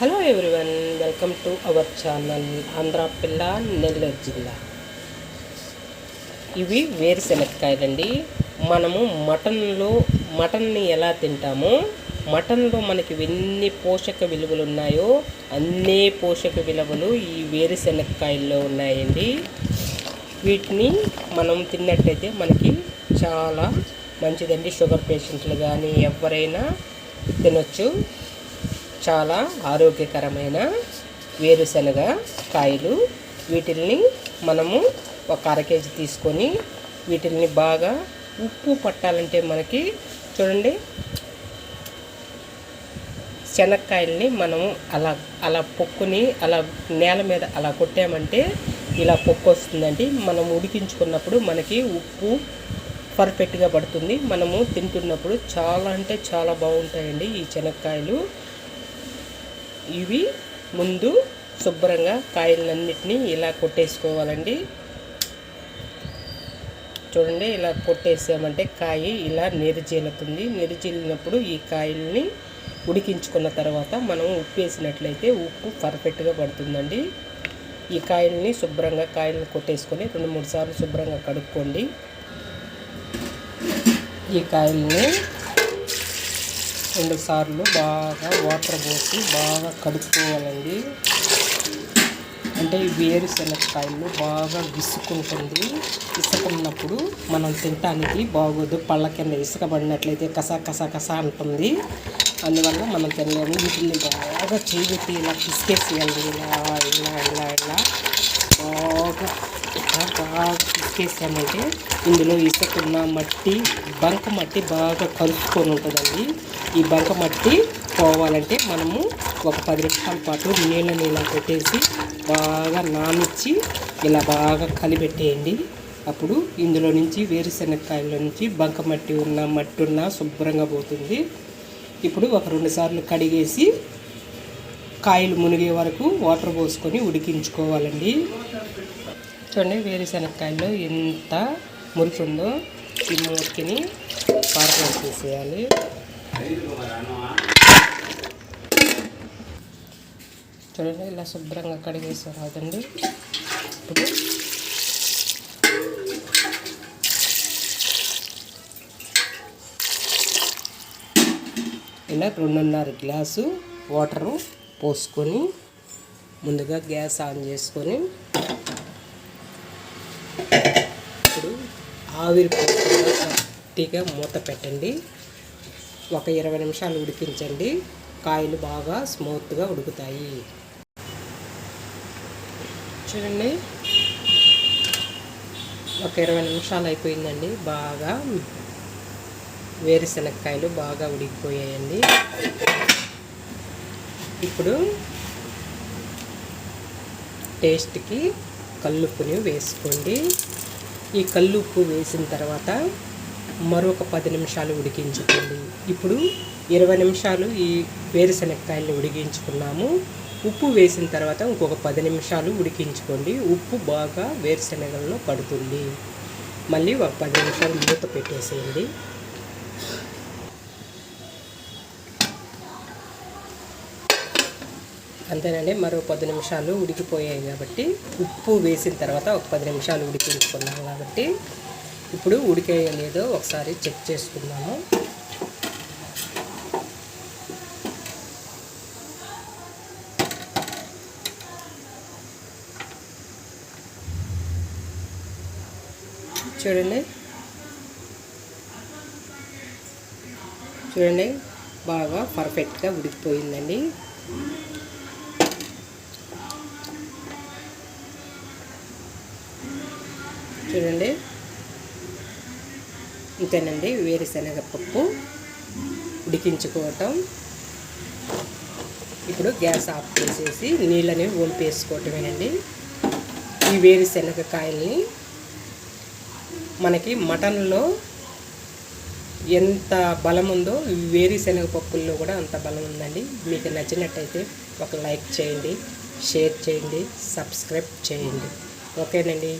Hello everyone welcome to our channel Andhra పిల్ల నెల్లూరు జిల్లా. ఇవి వేరుశెనక్కాయలండి మనము మటన్లో మటన్ని ఎలా తింటామో? మటన్లో మనకి ఎన్ని పోషక విలువలు ఉన్నాయో అన్నీ పోషక విలువలు ఈ వేరుశెనక్కాయల్లో ఉన్నాయండి. వీటిని మనం తిన్నట్టయితే మనకి చాలా మంచిదండి. షుగర్ పేషెంట్లు కానీ ఎవరైనా తినొచ్చు. చాలా ఆరోగ్యకరమైన వేరుశనగ కాయలు. వీటిల్ని మనము ఒక అర కేజీ తీసుకొని వీటిల్ని బాగా ఉప్పు పట్టాలంటే మనకి చూడండి. శనక్కాయల్ని మనము అలా అలా పొక్కుని అలా నేల మీద అలా కొట్టామంటే ఇలా పొక్కు వస్తుందండి. మనం ఉడికించుకున్నప్పుడు మనకి ఉప్పు పర్ఫెక్ట్గా పడుతుంది. మనము తింటున్నప్పుడు చాలా అంటే చాలా బాగుంటాయండి ఈ శనక్కాయలు. ఇవి ముందు శుభ్రంగా కాయలన్నిటినీ ఇలా కొట్టేసుకోవాలండి. చూడండి ఇలా కొట్టేసామంటే కాయ ఇలా నిరుజీలుతుంది. నిరుజీలినప్పుడు ఈ కాయల్ని ఉడికించుకున్న తర్వాత మనం ఉప్పు వేసినట్లయితే ఉప్పు పర్ఫెక్ట్గా పడుతుందండి. ఈ కాయల్ని శుభ్రంగా కాయలను కొట్టేసుకొని రెండు మూడు సార్లు శుభ్రంగా కడుక్కోండి. ఈ కాయల్ని రెండు సార్లు బాగా వాటర్ పోసి బాగా కడుక్కోవాలండి. అంటే ఈ బాగా విసుకుంటుంది విసుకున్నప్పుడు మనం తినటానికి బాగోదు. పళ్ళ కింద ఇసుక పడినట్లయితే కసా కసా కసా అంటుంది. అందువల్ల మనం తినలేము. వీటిని బాగా చేపెట్టి ఇలా పిసికేసేయాలి. ఇలా ఇలా ఇలా ఇలా. బాగా బాగా పిసికేసామంటే ఇందులో ఇసుకున్న మట్టి బంక మట్టి బాగా కలుపుకొని ఉంటుందండి. ఈ బంక మట్టి పోవాలంటే మనము ఒక పది నిమిషాల పాటు నీళ్ళ నీళ్ళ పెట్టేసి బాగా నానిచ్చి ఇలా బాగా కలిపెట్టేయండి. అప్పుడు ఇందులో నుంచి వేరుశనగకాయల నుంచి బంక మట్టి ఉన్న మట్టి ఉన్న శుభ్రంగా పోతుంది. ఇప్పుడు ఒక రెండు సార్లు కడిగేసి కాయలు మునిగే వరకు వాటర్ పోసుకొని ఉడికించుకోవాలండి. చూడండి వేరుశనగకాయలు ఎంత మురికి ఉందో ఈ మురికిని పారపోసేసేయాలి చూడండి ఇలా శుభ్రంగా కడిగేసాం కదండి. ఇప్పుడు ఇలా రెండున్నర గ్లాసు వాటరు పోసుకొని ముందుగా గ్యాస్ ఆన్ చేసుకొని ఇప్పుడు ఆవిరి గట్టిగా మూత పెట్టండి. ఒక ఇరవై నిమిషాలు ఉడికించండి. కాయలు బాగా స్మూత్గా ఉడుకుతాయి. చూడండి. ఒక ఇరవై నిమిషాలు అయిపోయిందండి. బాగా వేరుశనగకాయలు బాగా ఉడికిపోయాయండి. ఇప్పుడు టేస్ట్కి కల్లుపుని వేసుకోండి. ఈ కల్లుప్పు వేసిన తర్వాత మరొక పది నిమిషాలు ఉడికించుకోండి. ఇప్పుడు ఇరవై నిమిషాలు ఈ వేరుశనగకాయల్ని ఉడికించుకున్నాము. ఉప్పు వేసిన తర్వాత ఇంకొక పది నిమిషాలు ఉడికించుకోండి. ఉప్పు బాగా వేరుశనగల్లో పడుతుంది. మళ్ళీ ఒక పది నిమిషాలు మూత పెట్టేసేయండి. అంతేనండి. మరో పది నిమిషాలు ఉడికిపోయాయి కాబట్టి ఉప్పు వేసిన తర్వాత ఒక పది నిమిషాలు ఉడికించుకున్నాం కాబట్టి ఇప్పుడు ఉడికేయో లేదో ఒకసారి చెక్ చేసుకున్నాము చూడండి. చూడండి. బాగా పర్ఫెక్ట్గా ఉడికిపోయిందండి. చూడండి. ఇంతేనండి వేరుశనగ పప్పు ఉడికించుకోవటం. ఇప్పుడు గ్యాస్ ఆఫ్ చేసేసి నీళ్ళని వంపేసుకోవటమేనండి ఈ వేరుశనగ కాయల్ని మనకి మటన్లో ఎంత బలం ఉందో వేరుశనగ పప్పుల్లో కూడా అంత బలం ఉందండి మీకు నచ్చినట్టయితే ఒక లైక్ చేయండి షేర్ చేయండి సబ్స్క్రైబ్ చేయండి. ఓకేనండి.